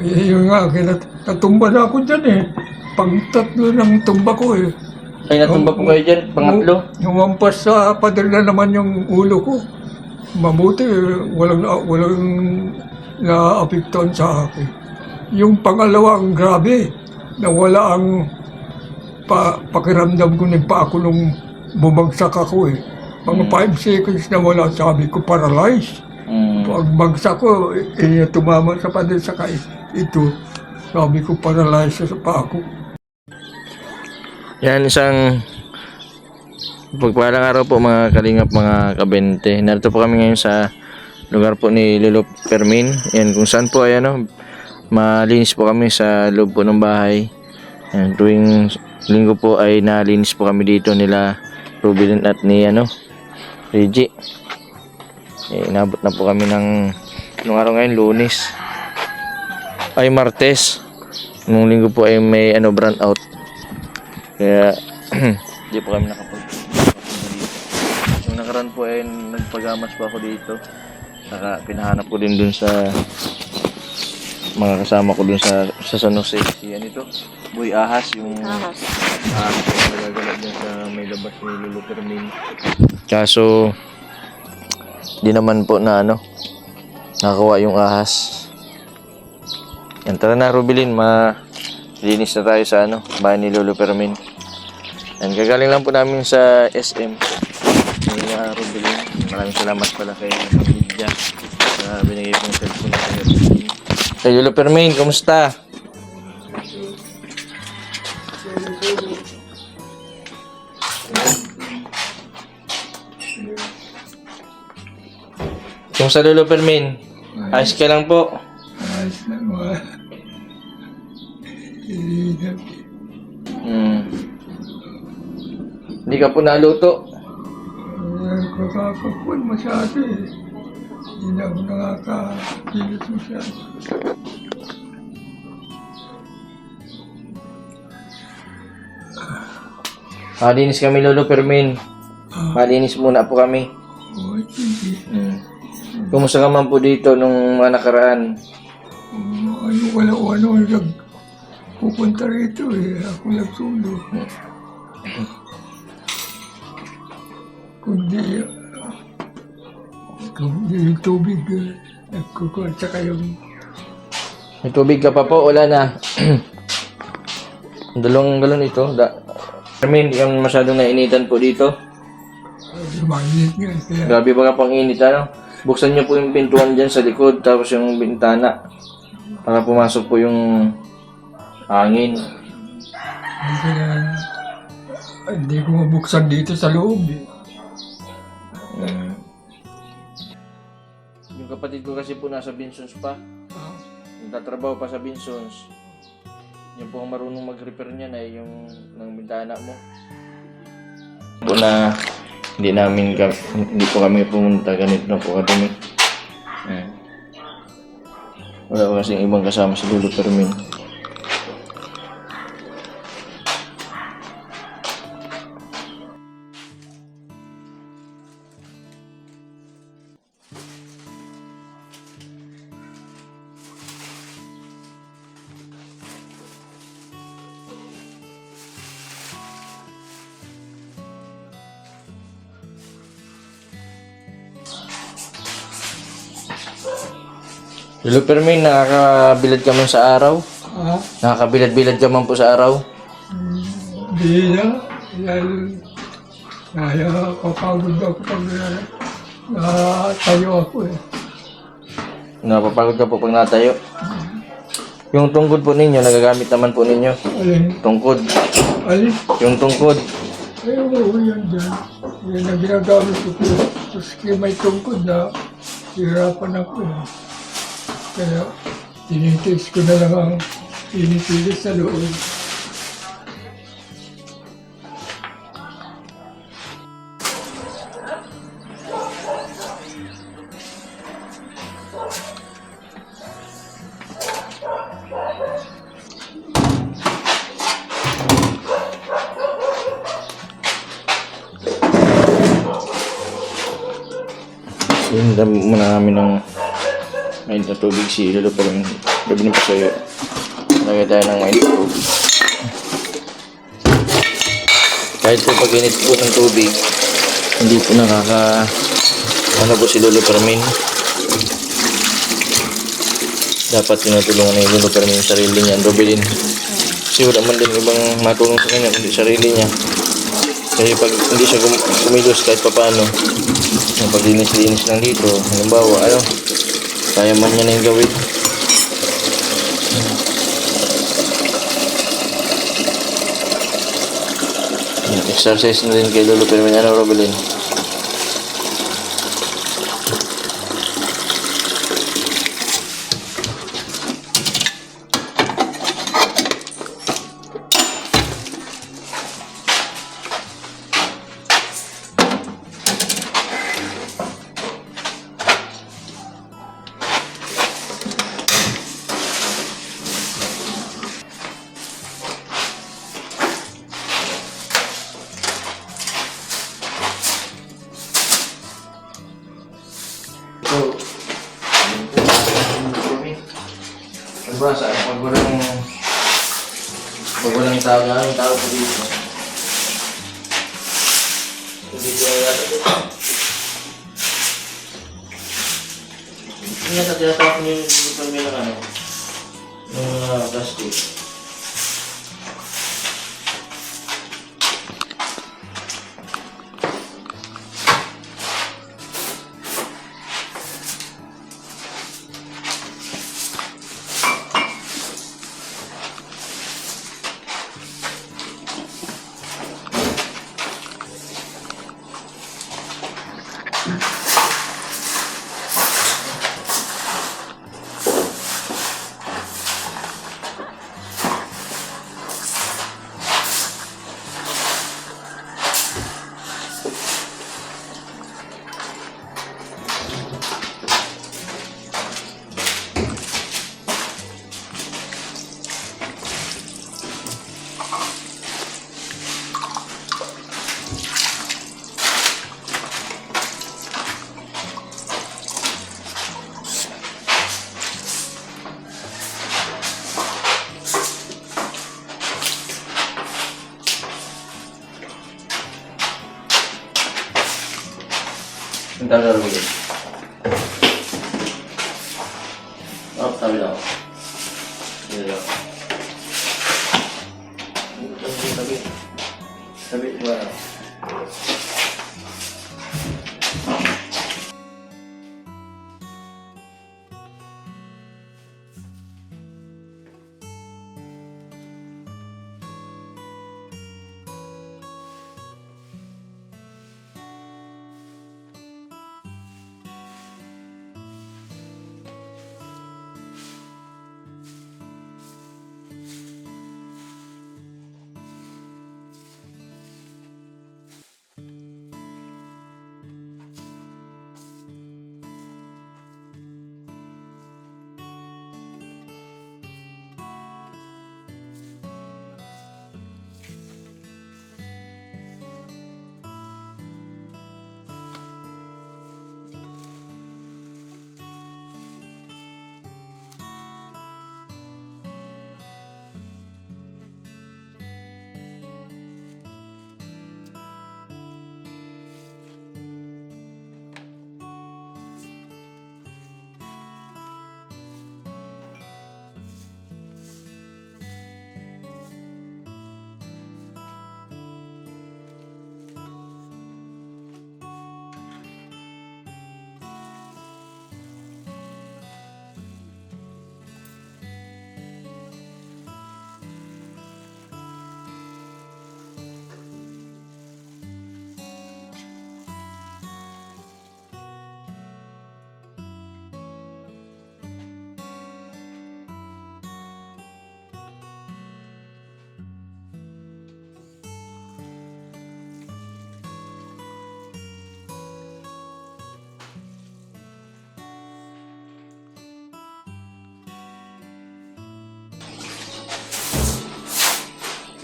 Eh, yun nga, kaya natumba na ako dyan eh. Pang tatlo ng tumba ko eh. Ay, natumba po kayo dyan. Pangatlo. Humampas sa pader na naman yung ulo ko. Mabuti, walang, walang naapektuhan sa akin. Yung pangalawa, ang grabe. Nawala ang pa, pakiramdam ko pa ako nung bumagsak ako eh. Mga 5 seconds na wala, sabi ko, paralyzed. Mm. Pag bagsak ko, eh, tumama sa pader sa kay ito. Sabi ko, paralyzed sa pa ako. Yan, isang pagpalang araw po mga kalingap, mga kabente. Narito po kami ngayon sa lugar po ni Lolo Fermin. Yan, kung saan po ay ano, malinis po kami sa loob po ng bahay. Yan, tuwing linggo po ay nalinis po kami dito nila Ruben at ni ano, Reggie. Eh, inabot na po kami ng nung araw ngayon, lunes. Ay, martes. Nung linggo po ay may ano, brand out. Kaya, hindi po kami nakapag Yung nakaraan po ay nagpagamas po ako dito. Saka pinahanap ko din dun sa mga kasama ko dun sa, sa San Jose. Si ano ito? Boy Ahas, yung Ahas. ahas yung nagagalap dun sa may labas ni Lulu Fermin. Kaso, di naman po na ano, nakakuha yung ahas. Yan, tara na Rubilin, ma linis na tayo sa ano, bahay ni Lolo Fermin. Yan, gagaling lang po namin sa SM. Ni uh, Rubilin. Maraming salamat pala kay Lydia sa binigay pong cellphone na kay Lolo Fermin, kumusta? Kumusta Lolo Fermin? Ayos ka lang po. Ayos mga Hirap. Hmm. Hindi ka po naluto. Ay, Kakakapuan masyado eh. Hindi na ako nakakakilos masyado. Malinis kami Lolo Fermin. Malinis muna po kami. Oh, sige. Hmm. Kumusta ka man po dito nung mga nakaraan? Oh, ano, wala ko ano, nag pupunta rito eh. Ako nagsulo. Kundi, ah, kundi yung tubig, uh, nagkukuha, tsaka yung May tubig ka pa po? Wala na. Dalawang galon ito. Da di kang masyadong nainitan po dito. lumainit nga. Kaya, Grabe ba ka pang init ano? Buksan niyo po yung pintuan dyan sa likod tapos yung bintana para pumasok po yung hangin. kaya, hindi ko mabuksan dito sa loob eh. Mm. Yung kapatid ko kasi po nasa Binsons pa. Ah, Nagtatrabaho pa sa Binsons. Yung po ang marunong mag-repair niya na yung ng bintana mo. Po na hindi namin hindi po kami pumunta ganito na po kadumi. Mm. Wala pa kasing ibang kasama si Lolo Fermin. Lolo Fermin, nakakabilad ka man sa araw. ah, Nakakabilad-bilad ka man po sa araw. Hindi na. Dahil kaya kapagod ako pag natayo ako eh. Napapagod ka po pag natayo. Yung tungkod po ninyo, nagagamit naman po ninyo. Alin? Tungkod. Alin? Yung tungkod. Ay, oo, yan dyan. Yan ang ginagamit ko. Tapos kaya may tungkod na hirapan ako eh. Kaya tinitiis ko na lang ang pinitilis sa loob. Mainit na tubig si Lolo pero Bibili pa sa'yo. Lagay tayo ng mainit tubig. Kahit po pag init po ng tubig, hindi po nakaka... Ano po si Lolo Permin. Dapat tinutulungan ni Lolo Permin yung sarili niya. Robilin. Kasi wala man din ibang matulong sa kanya kundi sarili niya. Kasi pag hindi siya kumilos kahit papaano, yung paglinis-linis lang dito, halimbawa, ano, kaya man niya na yung gawin. Exercise na din kay Lolo Permin, ano, Robelin? So, dito ay yata. Hindi yata tinatapon yung yung ng ano, yung uh, plastic.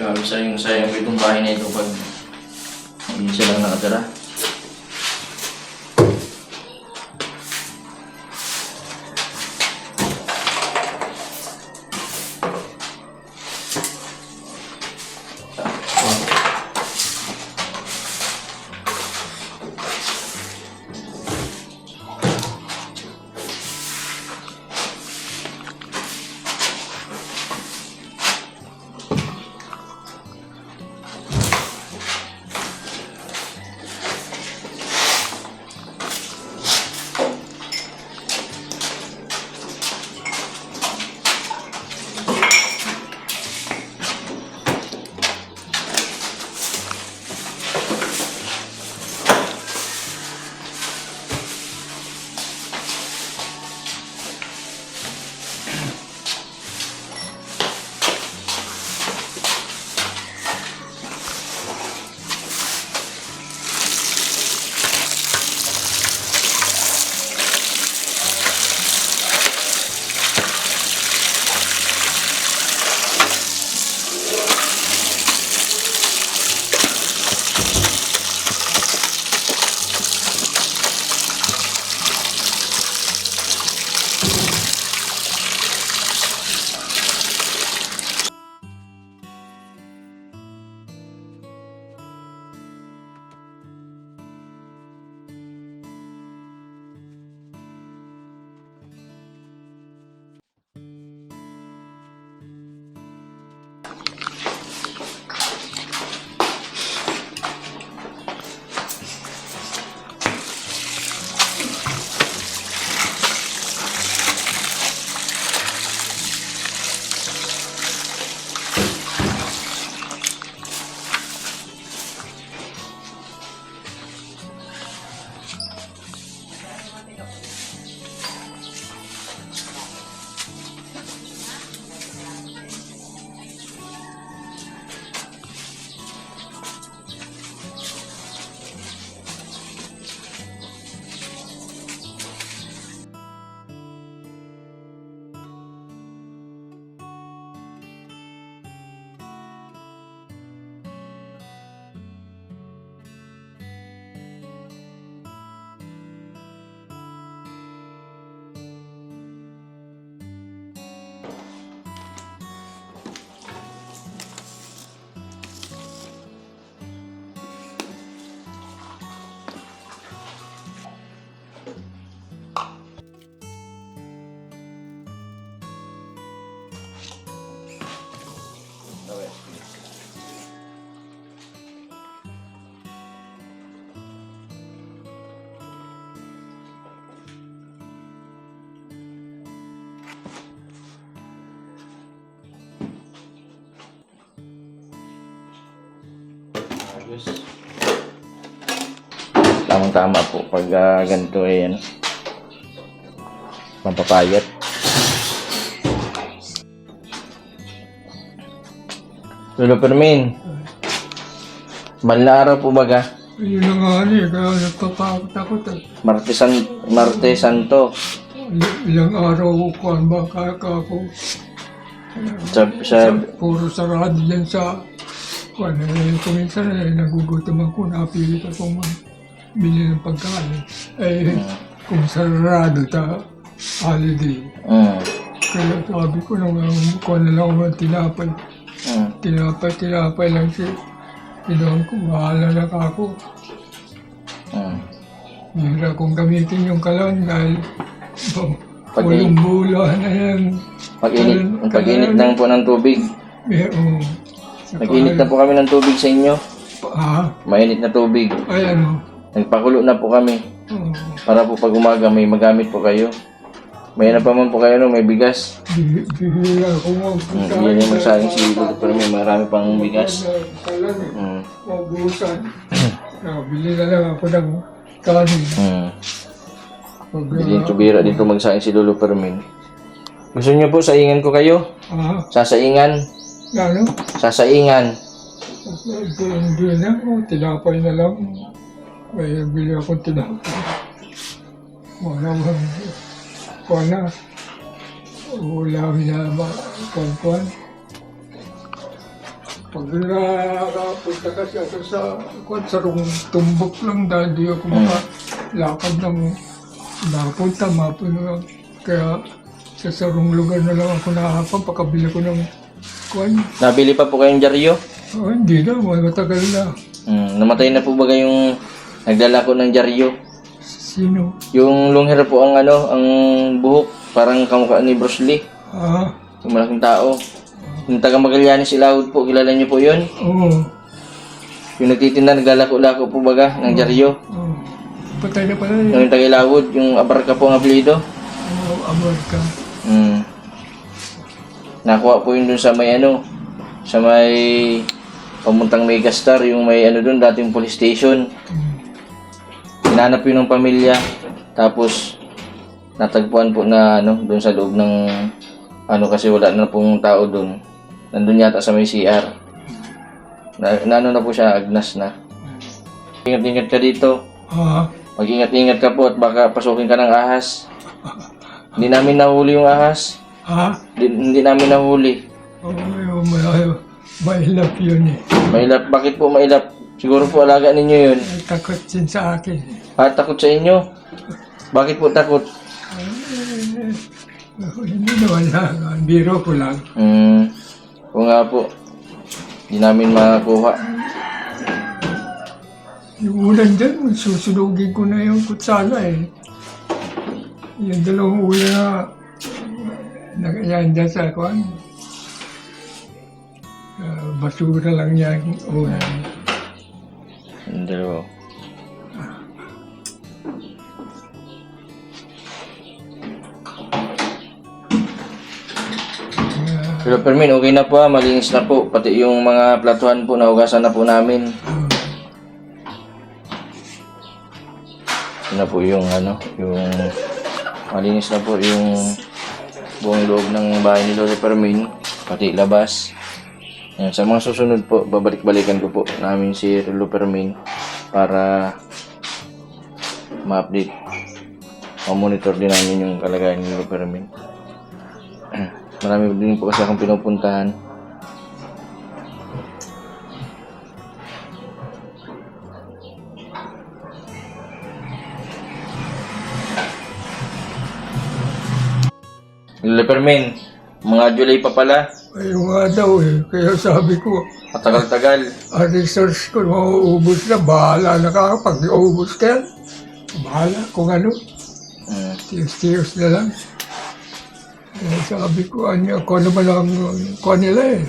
Grabe sayang sayang ko itong bahay na ito pag hindi siya lang nakatira. Tamang-tama po pag ah, ganito ay ano, pampapayat. Lolo Permin, araw po baga, Yun na nga ano eh, kaya nagtatakot ako. eh. Marte, San, Marte Santo, Il- ilang araw ko ang baka ako. sa, sa, Puro sarado yan sa... Ano, eh, kung minsan eh, nagugutom ako, napilit akong bili ng pagkain. Eh, kung sarado ta holiday. mm, Kaya sabi ko nung kuha na lang ako ng tinapay. mm, Tinapay, tinapay lang siya. Pinuhan ko, bahala na ako. mm. Hira kong gamitin yung kalan dahil oh, Pag- walang bula na yan. Pag-init, Kalan- pag-init kalan- lang po ng tubig. Eh, oh. Saka- Nag-init na po kami ng tubig sa inyo. Ah, Mainit na tubig. ay ano. Nagpakulo na po kami. Oh, Para po pag umaga may magamit po kayo. May ano pa man po kayo no, may bigas. bi- bihira ko mo. Mm, yan yung magsayang si pero may marami pang bigas. Kalan eh. Mm, Mabusan. Ah, bili na lang ako ng kanin. mm. Pag, Dito bira dito magsayang si Lolo Permin. Gusto niyo po saingan ko kayo? ah, Sasaingan? ano? Sasaingan. Hindi, hindi na ako. Tinapay na lang. May bili ako tinapay. Wala bang wala. Wala na ba kuwan Pag nakapunta kasi ako sa kuwan, sa rung tumbok lang dahil di ako makalakad ng napunta, mapuno. Kaya sa sarong lugar na lang ako nakakapag pakabili ko ng kuwan. Nabili pa po kayong dyaryo? Oh, hindi na, matagal na. Mm, namatay na po ba kayong nagdala ko ng dyaryo? Sino? Yung long hair po ang ano, ang buhok, parang kamukha ni Bruce Lee. Ah, Yung malaking tao. Yung taga Magallanes Ilawod po, kilala niyo po yun? oo. Yung nagtitinda, naglalako-lako po baga ng dyaryo. Oh. Patay na pala yun. Yung taga Ilawod, yung Abarca po ang apelido. Oh, Amerika. Mm. Nakuha po yun dun sa may ano, sa may pamuntang Megastar, yung may ano dun, dating police station. Hmm. Hinanap yun ng pamilya. Tapos, natagpuan po na ano, dun sa loob ng ano kasi wala na pong tao dun. Nandun yata sa may CR. Na, na ano na po siya, agnas na. Ingat-ingat ka dito. Ah, Mag-ingat-ingat ka po at baka pasukin ka ng ahas. Hindi namin nahuli yung ahas. ah. Hindi, hindi namin nahuli. Oh, may, may, mailap yun eh. Mailap. Bakit po mailap? Siguro po alaga ninyo yun. May takot din sa akin. Ah, takot sa inyo? Bakit po takot? Hindi lang. Ang biro ko lang. Hmm. Oo nga po. Hindi namin makakuha. Yung ulan dyan, susunugin ko na yung kutsala eh. Yung dalawang ulan na nakayan dyan sa kwan. Ah, basura lang yan. Ulan. Yung Pero Permin, okay na po ah. Malinis na po. Pati yung mga platuhan po, nahugasan na po namin. Ito na po yung ano, yung malinis na po yung buong loob ng bahay ni Lolo Permin, pati labas. Yan, sa mga susunod po, babalik-balikan ko po namin si Permin para ma-update. Ma-monitor din namin yung kalagayan ni Permin. Marami din po kasi akong pinupuntahan. Lolo Permin, mga July pa pala. Ayun nga daw eh. Kaya sabi ko, Matagal-tagal. ang research ko mauubos na. Bahala na ka. Pag naubos ka yan, bahala kung ano. Mm. Tiyos-tiyos na lang. Eh, sabi ko, ano, kung ano man ang kung nila eh.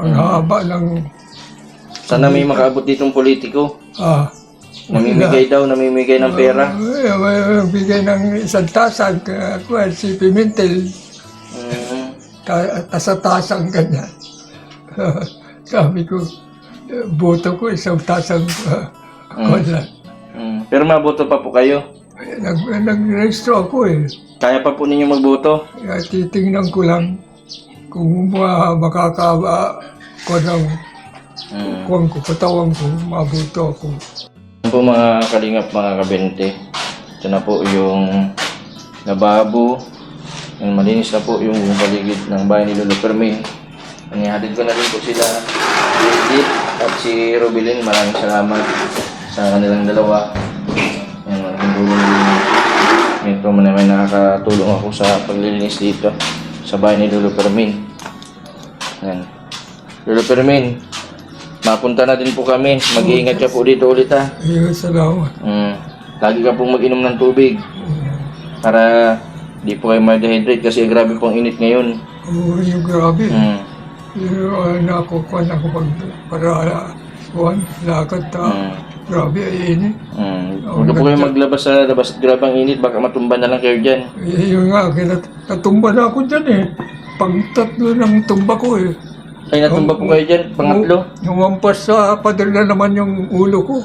Ang haba ng, Sana may makaabot ditong politiko. ah, Namimigay daw, namimigay ng pera. eh, may bigay ng isang tasang, uh, kung si Pimentel, tasa-tasang ganyan. sabi ko, boto ko isang tasang uh, lang. Mm. Pero maboto pa po kayo. Nag, nag-restro ako eh. Kaya pa po ninyo magboto. Kaya titingnan ko lang kung ma, makakaba ko ng Mm. ko, katawan ko, mabuto ako. Yan po mga kalingap, mga kabente. Ito na po yung lababo. Yan, malinis na po yung paligid ng bahay ni Lolo Fermin. Yan, ihatid ko na rin po sila. Edith at si Robilin, maraming salamat sa kanilang dalawa. Yan, malaking tulong din. Ito man naman nakakatulong ako sa paglilinis dito sa bahay ni Lolo Fermin. Yan. Lolo Fermin, mapunta na din po kami. Mag-iingat ka po dito ulit ha. Salamat. Mm. Lagi ka pong mag-inom ng tubig para di po kayo ma-dehydrate kasi grabe pong init ngayon. Oo, yung grabe. Mm. Yung uh, nakukuhan ako pag para kuhan, lakad ta. Mm. Grabe, ay init. Mm. Huwag na po kayo maglabas sa labas at grabe ang init baka matumba na lang kayo dyan. Eh, yun nga, kinat natumba na ako dyan eh. Pang tatlo ng tumba ko eh. Ay natumba po kayo dyan, pangatlo. Lumampas sa pader na naman yung ulo ko.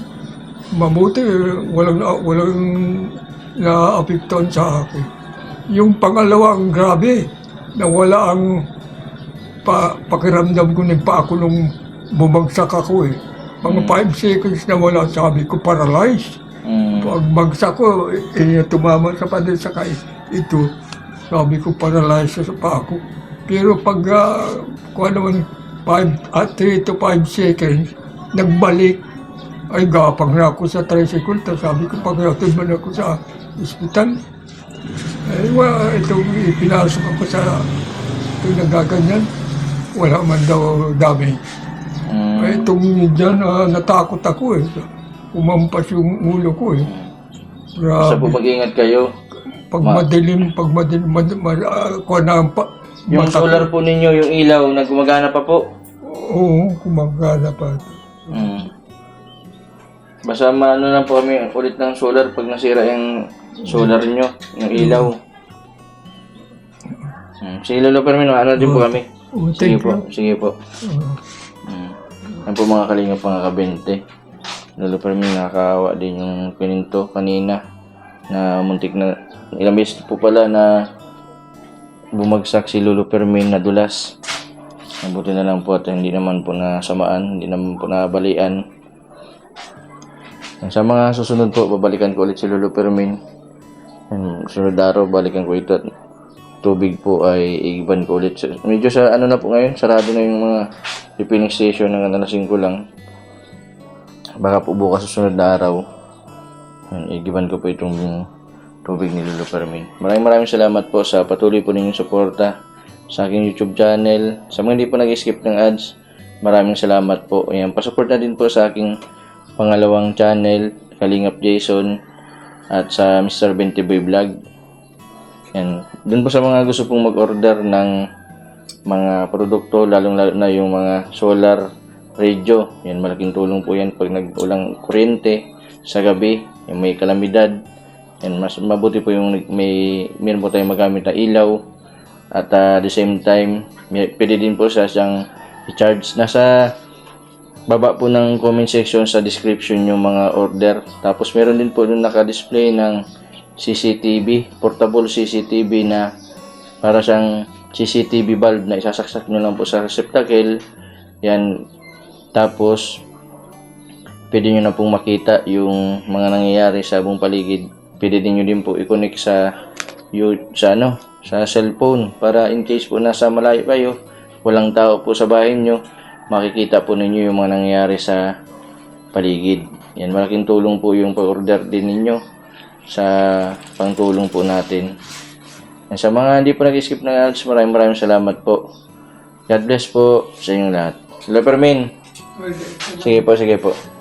Mabuti, walang, walang naapektuhan sa akin. Yung pangalawa, ang grabe. Nawala ang pa, pakiramdam ko ng pa ako nung bumagsak ako eh. Mga 5 seconds na wala, sabi ko, paralyzed. Mm. Pag bagsak ko, eh, tumama sa pader sa kay ito. Sabi ko, paralyzed sa pa ako. Pero pag, uh, kung ano man, 5, at 3 to 5 seconds, nagbalik. Ay, gapang na ako sa tricycle. Tapos sabi ko, pag natod man ako sa ospital. Ay, wala, ito, pinasok ako sa, ito nagaganyan. Wala man daw dami. Mm. Ay, itong dyan, ah, natakot ako eh. Umampas yung ulo ko eh. Grabe. po mag-ingat kayo. Pag madilim, pag madilim, mad, mad, ah, kuha na ang pa, Yung mata- solar po ninyo, yung ilaw, nagumagana pa po. Oo, kumagana pa. Mm. Basta maano lang po kami ulit ng solar pag nasira yung solar nyo, yung ilaw. Mm. Sige Lolo Permin, ano din po kami. Oh, Sige thank po, you. sige po. Oh, Mm. Yan po mga kalingap mga kabente. Lalo pa rin nakakawa din yung pininto kanina na muntik na ilang beses po pala na bumagsak si Lolo Permin na dulas. Mabuti na lang po at hindi naman po nasamaan, hindi naman po nabalian. Sa mga susunod po, babalikan ko ulit si Lolo Permin. Sunod araw, balikan ko ito at tubig po ay iban ko ulit. Medyo sa ano na po ngayon, sarado na yung mga refilling station ng alasing ko lang. Baka po bukas sa sunod na araw, igiban ko po itong tubig ni Lolo Fermin. Maraming maraming salamat po sa patuloy po ninyong suporta sa aking YouTube channel. Sa mga hindi po nag-skip ng ads, maraming salamat po. Ayan, pasupport na din po sa aking pangalawang channel, Kalingap Jason, at sa Mr. 20 Boy Vlog. Yan. Doon po sa mga gusto pong mag-order ng mga produkto, lalong-lalo na yung mga solar radio. Yan, malaking tulong po yan pag nag-ulang kuryente sa gabi, yung may kalamidad. Yan, mas mabuti po yung may, meron po tayong magamit na ilaw. At at the same time, may, pwede din po sa siyang i-charge. Nasa baba po ng comment section sa description yung mga order. Tapos meron din po doon naka-display ng CCTV, portable CCTV na para siyang CCTV bulb na isasaksak nyo lang po sa receptacle. Yan. Tapos, pwede nyo na pong makita yung mga nangyayari sa buong paligid. Pwede din nyo din po i-connect sa, sa, ano, sa cellphone para in case po nasa malayo kayo, walang tao po sa bahay nyo, makikita po ninyo yung mga nangyayari sa paligid. Yan, malaking tulong po yung pag-order din ninyo sa pangtulong po natin. Yan, sa mga hindi po nag-skip ng ads, maraming maraming salamat po. God bless po sa inyong lahat. Hello, Permin. Sige po, sige po.